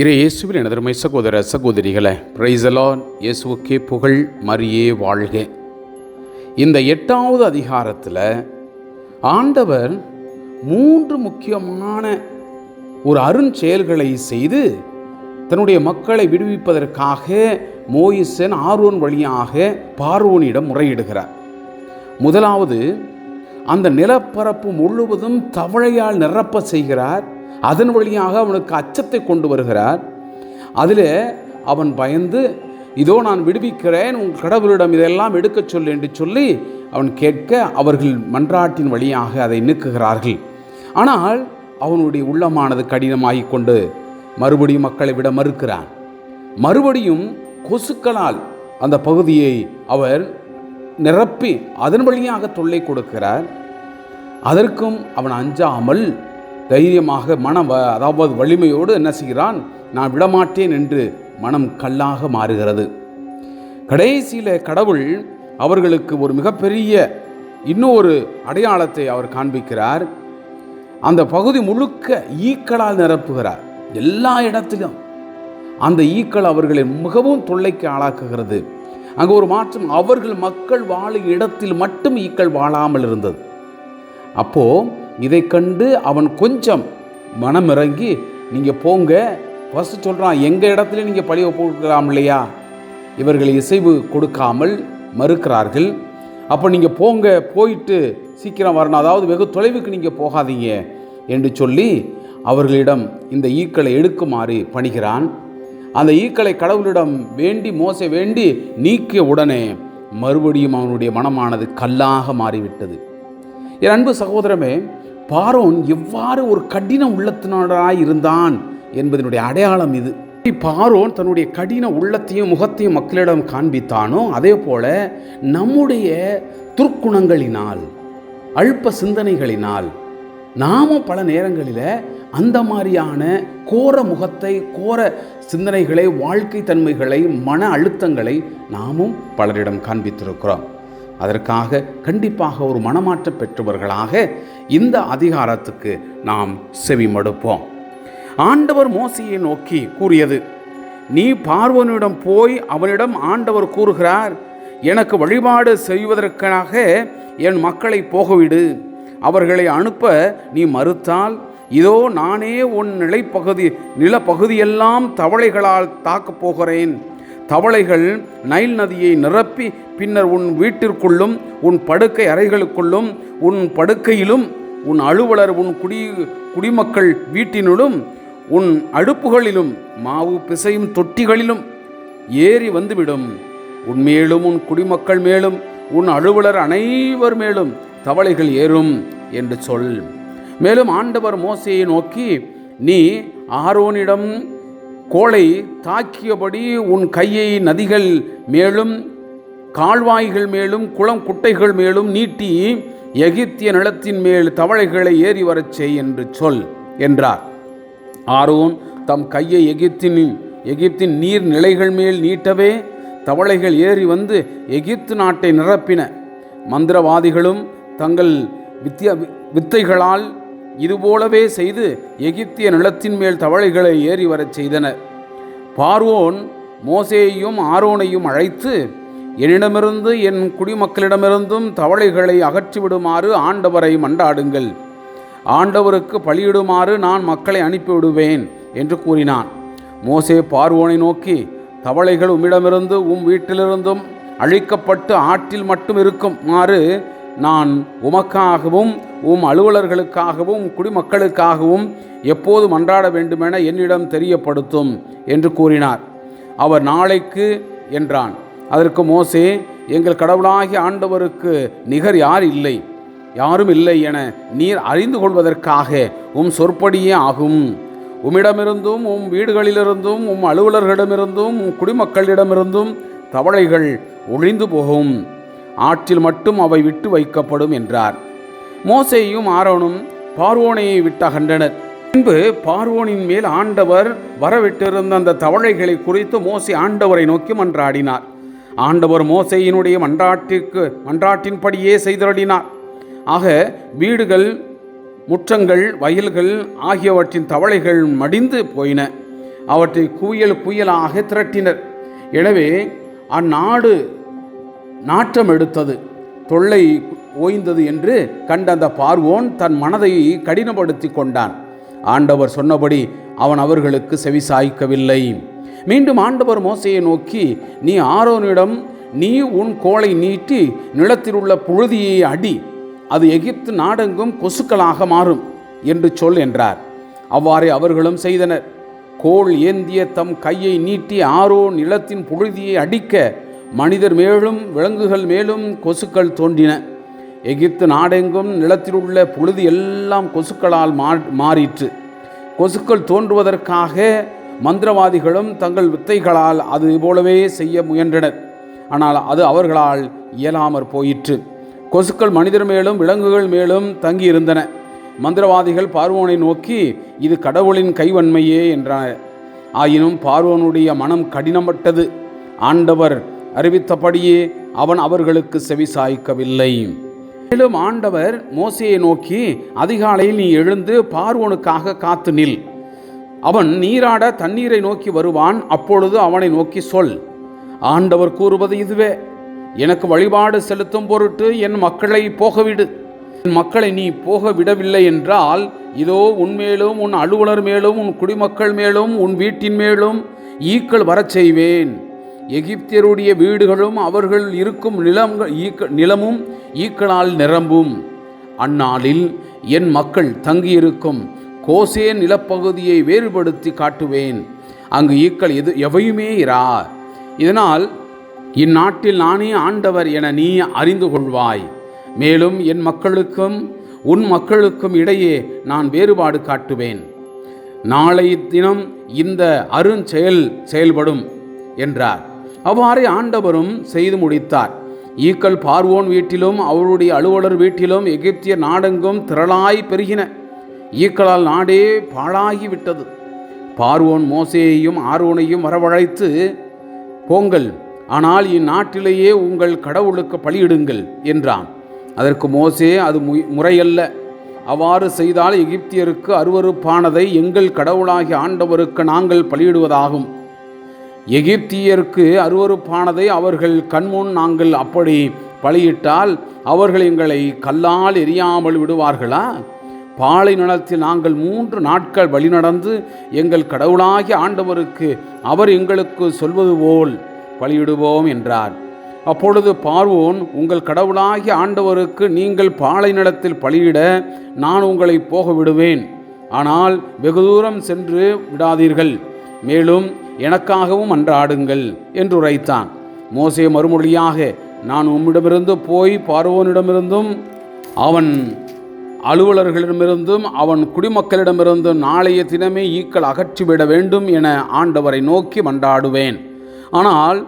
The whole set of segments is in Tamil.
இரு இயேசுவின் எனதருமை சகோதர சகோதரிகளே பிரைசலான் இயேசுவுக்கே புகழ் மரியே வாழ்க. இந்த எட்டாவது அதிகாரத்தில் ஆண்டவர் மூன்று முக்கியமான ஒரு அருஞ்செயல்களை செய்து தன்னுடைய மக்களை விடுவிப்பதற்காக மோயிசன் ஆர்வன் வழியாக பார்வோனிடம் முறையிடுகிறார். முதலாவது அந்த நிலப்பரப்பு முழுவதும் தவளையால் நிரப்ப செய்கிறார். அதன் வழியாக அவனுக்கு அச்சத்தை கொண்டு வருகிறார். அதில் அவன் பயந்து இதோ நான் விடுவிக்கிறேன் உன் கடவுளிடம் இதெல்லாம் எடுக்கச் சொல்லு என்று சொல்லி அவன் கேட்க அவர்கள் மன்றாட்டின் வழியாக அதை நீக்குகிறார்கள். ஆனால் அவனுடைய உள்ளமானது கடினமாகி கொண்டு மறுபடியும் மக்களை விட மறுக்கிறான். மறுபடியும் கொசுக்களால் அந்த பகுதியை அவர் நிரப்பி அதன் வழியாக தொல்லை கொடுக்கிறார். அதற்கும் அவன் அஞ்சாமல் தைரியமாக மனம் வ- அதாவது வலிமையோடு என்ன செய்கிறான்? நான் விடமாட்டேன் என்று மனம் கல்லாக மாறுகிறது. கடைசியில் கடவுள் அவர்களுக்கு ஒரு மிகப்பெரிய இன்னொரு அடையாளத்தை அவர் காண்பிக்கிறார். அந்த பகுதி முழுக்க ஈக்களால் நிரப்புகிறார். எல்லா இடத்திலும். அந்த ஈக்கள் அவர்களை மிகவும் தொல்லைக்கு ஆளாக்குகிறது. அங்கே ஒரு மாற்றம் அவர்கள் மக்கள் வாழும் இடத்தில் மட்டும் ஈக்கள் வாழாமல் இருந்தது. அப்போது இதை கண்டு அவன் கொஞ்சம் மனம் இறங்கி நீங்கள் போங்க. ஃபஸ்ட்டு சொல்கிறான் எங்கள் இடத்துல நீங்கள் பழிவை போட்டுக்கலாம் இல்லையா? இவர்கள் இசைவு கொடுக்காமல் மறுக்கிறார்கள். அப்போ நீங்கள் போங்க போயிட்டு சீக்கிரம் வரணும். அதாவது வெகு தொலைவுக்கு நீங்கள் போகாதீங்க. என்று சொல்லி அவர்களிடம் இந்த ஈக்களை எடுக்குமாறு பணிகிறான். அந்த ஈக்களை கடவுளிடம் வேண்டி மோச வேண்டி நீக்கிய உடனே மறுபடியும் அவனுடைய மனமானது கல்லாக மாறிவிட்டது. என் அன்பு சகோதரமே பாரோன் எவ்வாறு ஒரு கடின உள்ளத்தினராய் இருந்தான் என்பதனுடைய அடையாளம் இது. பாரோன் தன்னுடைய கடின உள்ளத்தையும் முகத்தையும் மக்களிடம் காண்பித்தானோ அதே போல நம்முடைய துர்க்குணங்களினால் அல்ப சிந்தனைகளினால் நாமும் பல நேரங்களில் அந்த மாதிரியான கோர முகத்தை கோர சிந்தனைகளை வாழ்க்கை தன்மைகளை மன அழுத்தங்களை நாமும் பலரிடம் காண்பித்திருக்கிறோம். அதற்காக கண்டிப்பாக ஒரு மனமாற்றம் பெற்றவர்களாக இந்த அதிகாரத்துக்கு நாம் செவி மடுப்போம் ஆண்டவர் மோசையை நோக்கி கூறியது நீ பார்வனிடம் போய் அவனிடம் ஆண்டவர் கூறுகிறார் எனக்கு வழிபாடு செய்வதற்காக என் மக்களை போகவிடு. அவர்களை அனுப்ப நீ மறுத்தால் இதோ நானே உன் நிலைப்பகுதி நிலப்பகுதியெல்லாம் தவளைகளால் தாக்கப் போகிறேன் தவளைகள் நைல் நதியை நிரப்பி பின்னர் உன் வீட்டிற்குள்ளும் உன் படுக்கை அறைகளுக்குள்ளும் உன் படுக்கையிலும் உன் அலுவலர் உன் குடி குடிமக்கள் வீட்டினுளும் உன் அடுப்புகளிலும் மாவு பிசையும் தொட்டிகளிலும் ஏறி வந்துவிடும். உன் மேலும் உன் குடிமக்கள் மேலும் உன் அலுவலர் அனைவர் மேலும் தவளைகள் ஏறும் என்று சொல். மேலும் ஆண்டவர் மோசையை நோக்கி நீ ஆரோனிடம் கோளை தாக்கியபடி உன் கையை நதிகள் மேலும் கால்வாய்கள் மேலும் குளம் குட்டைகள் மேலும் நீட்டி எகிப்திய நிலத்தின் மேல் தவளைகளை ஏறி வரச் செய் என்று சொல் என்றார். ஆரோன் தம் கையை எகிப்தின் எகிப்தின் நீர் நிலைகள் மேல் நீட்டவே தவளைகள் ஏறி வந்து எகிப்து நாட்டை நிரப்பின. மந்திரவாதிகளும் தங்கள் வித்திய வித்தைகளால் இதுபோலவே செய்து எகிப்திய நிலத்தின் மேல் தவளைகளை ஏறி வரச் செய்தனர். பார்வோன் மோசேயையும் ஆரோனையும் அழைத்து என்னிடமிருந்து என் குடிமக்களிடமிருந்தும் தவளைகளை அகற்றிவிடுமாறு ஆண்டவரை மண்டாடுங்கள் ஆண்டவருக்கு பலியிடுமாறு நான் மக்களை அனுப்பிவிடுவேன் என்று கூறினான். மோசே பார்வோனை நோக்கி தவளைகள் உம்மிடமிருந்து உம் வீட்டிலிருந்தும் அழிக்கப்பட்டு ஆற்றில் மட்டும் இருக்குமாறு நான் உமக்காகவும் உம் அலுவலர்களுக்காகவும் குடிமக்களுக்காகவும் எப்போது மன்றாட வேண்டுமென என்னிடம் தெரியப்படுத்தும் என்று கூறினார். அவர் நாளைக்கு என்றான். அதற்கு மோசே எங்கள் கடவுளாகிய ஆண்டவருக்கு நிகர் யார் இல்லை? யாரும் இல்லை என நீர் அறிந்து கொள்வதற்காக உம் சொற்படியே ஆகும். உம்மிடமிருந்தும் உம் வீடுகளிலிருந்தும் உம் அலுவலர்களிடமிருந்தும் உம் குடிமக்களிடமிருந்தும் தவளைகள் ஒழிந்து போகும். ஆற்றில் மட்டும் அவை விட்டு வைக்கப்படும் என்றார். மோசேயும் ஆரோனும் பார்வோனையை விட்டகன்றனர் பின்பு பார்வோனின் மேல் ஆண்டவர் வரவிட்டிருந்த அந்த தவளைகளை குறித்து மோசே ஆண்டவரை நோக்கி மன்றாடினார். ஆண்டவர் மோசையினுடைய மன்றாட்டிற்கு மன்றாட்டின்படியே செய்தருளினார். ஆக வீடுகள் முற்றங்கள் வயல்கள் ஆகியவற்றின் தவளைகள் மடிந்து போயின. அவற்றை குயல் குயலாக திரட்டினர். எனவே அந்நாடு நாற்றம் எடுத்தது. தொல்லை ஓய்ந்தது என்று கண்ட அந்த பார்வோன் தன் மனதை கடினப்படுத்தி கொண்டான். ஆண்டவர் சொன்னபடி அவன் அவர்களுக்கு செவிசாய்க்கவில்லை மீண்டும் ஆண்டவர் மோசையை நோக்கி நீ ஆரோனிடம் நீ உன் கோலை நீட்டி நிலத்தில் உள்ள புழுதியை அடி. அது எகிப்து நாடெங்கும் கொசுக்களாக மாறும் என்று சொல் என்றார். அவ்வாறே அவர்களும் செய்தனர். கோல் ஏந்திய தம் கையை நீட்டி ஆரோ நிலத்தின் புழுதியை அடிக்க மனிதர் மேலும் விலங்குகள் மேலும் கொசுக்கள் தோன்றின. எகிப்து நாடெங்கும் நிலத்தில் உள்ள புழுதி எல்லாம் கொசுக்களால் மா மாறிற்று. கொசுக்கள் தோன்றுவதற்காக மந்திரவாதிகளும் தங்கள் வித்தைகளால் அது போலவே செய்ய முயன்றனர். ஆனால் அது அவர்களால் இயலாமற் போயிற்று. கொசுக்கள் மனிதர் மேலும் விலங்குகள் மேலும் தங்கியிருந்தன. மந்திரவாதிகள் பார்வோனை நோக்கி இது கடவுளின் கைவன்மையே என்றனர் ஆயினும் பார்வோனுடைய மனம் கடினப்பட்டது. ஆண்டவர் அறிவித்தபடியே அவன் அவர்களுக்கு செவிசாய்க்கவில்லை. மேலும் ஆண்டவர் மோசையை நோக்கி அதிகாலையில் நீ எழுந்து பார்வோனுக்காக காத்து நில். அவன் நீராட தண்ணீரை நோக்கி வருவான் அப்பொழுது அவனை நோக்கி சொல். ஆண்டவர் கூறுவது இதுவே. எனக்கு வழிபாடு செலுத்தும் பொருட்டு என் மக்களை போகவிடு. என் மக்களை நீ போக விடவில்லை என்றால் இதோ உன்மேலும் உன் அலுவலர் மேலும் உன் குடிமக்கள் மேலும் உன் வீட்டின் மேலும் ஈக்கள் வரச் செய்வேன். எகிப்தியருடைய வீடுகளும் அவர்கள் இருக்கும் நிலம் ஈக்க நிலமும் ஈக்களால் நிரம்பும். அந்நாளில் என் மக்கள் தங்கியிருக்கும் கோசே நிலப்பகுதியை வேறுபடுத்தி காட்டுவேன். அங்கு ஈக்கள் எது எவையுமே இரா. இதனால் இந்நாட்டில் நானே ஆண்டவர் என நீ அறிந்து கொள்வாய். மேலும் என் மக்களுக்கும் உன் மக்களுக்கும் இடையே நான் வேறுபாடு காட்டுவேன். நாளை தினம் இந்த அருஞ்செயல் செயல்படும் என்றார். அவ்வாறே ஆண்டவரும் செய்து முடித்தார். ஈக்கள் பார்வோன் வீட்டிலும் அவருடைய அலுவலர் வீட்டிலும் எகிப்திய நாடெங்கும் திரளாய் பெருகின. ஈக்களால் நாடே பாழாகிவிட்டது. பார்வோன் மோசேயையும் ஆர்வோனையும் வரவழைத்து போங்கள் ஆனால் இந்நாட்டிலேயே உங்கள் கடவுளுக்கு பலியிடுங்கள் என்றான். அதற்கு மோசே அது மு- முறையல்ல. அவ்வாறு செய்தால் எகிப்தியருக்கு அருவருப்பானதை எங்கள் கடவுளாகிய ஆண்டவருக்கு நாங்கள் பலியிடுவதாகும். எகிப்தியருக்கு அருவருப்பானதை அவர்கள் கண்முன் நாங்கள் அப்படி பலியிட்டால் அவர்கள் எங்களை கல்லால் எரியாமல் விடுவார்களா? பாலை நிலத்தில் நாங்கள் மூன்று நாட்கள் வழிநடந்து எங்கள் கடவுளாகிய ஆண்டவருக்கு அவர் எங்களுக்கு சொல்வது போல் பலியிடுவோம் என்றார். அப்பொழுது பார்வோன் உங்கள் கடவுளாகிய ஆண்டவருக்கு நீங்கள் பாலை நிலத்தில் பலியிட நான் உங்களை போக விடுவேன் ஆனால் வெகு தூரம் சென்று விடாதீர்கள். மேலும் எனக்காகவும் அன்றாடுங்கள் என்று உரைத்தான் மோசே மறுமொழியாக நான் உம்மிடமிருந்து போய் பார்வோனிடமிருந்தும் அவன் அலுவலர்களிடமிருந்தும் அவன் குடிமக்களிடமிருந்தும் நாளைய தினமே ஈக்கள் அகற்றிவிட வேண்டும் என ஆண்டவரை நோக்கி மன்றாடுவேன். ஆனால்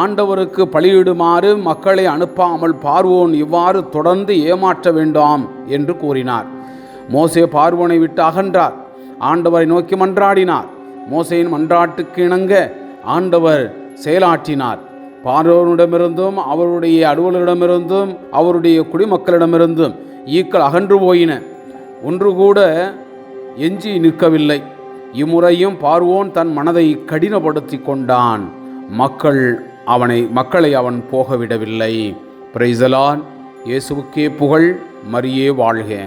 ஆண்டவருக்கு பலியிடுமாறு மக்களை அனுப்பாமல் பார்வோன் இவ்வாறு தொடர்ந்து ஏமாற்ற வேண்டாம் என்று கூறினார். மோசே பார்வோனை விட்டு அகன்றார். ஆண்டவரை நோக்கி மன்றாடினார். மோசையின் மன்றாட்டுக்கு இணங்க ஆண்டவர் செயலாற்றினார். பார்வனிடமிருந்தும் அவருடைய அலுவலரிடமிருந்தும் அவருடைய குடிமக்களிடமிருந்தும் ஈக்கள் அகன்று போயின. ஒன்று கூட எஞ்சி நிற்கவில்லை. இம்முறையும் பார்வோன் தன் மனதை கடினப்படுத்தி கொண்டான். மக்கள் அவனை மக்களை அவன் போகவிடவில்லை. பிரைசலான் இயேசுவுக்கே புகழ் மரியே வாழ்க.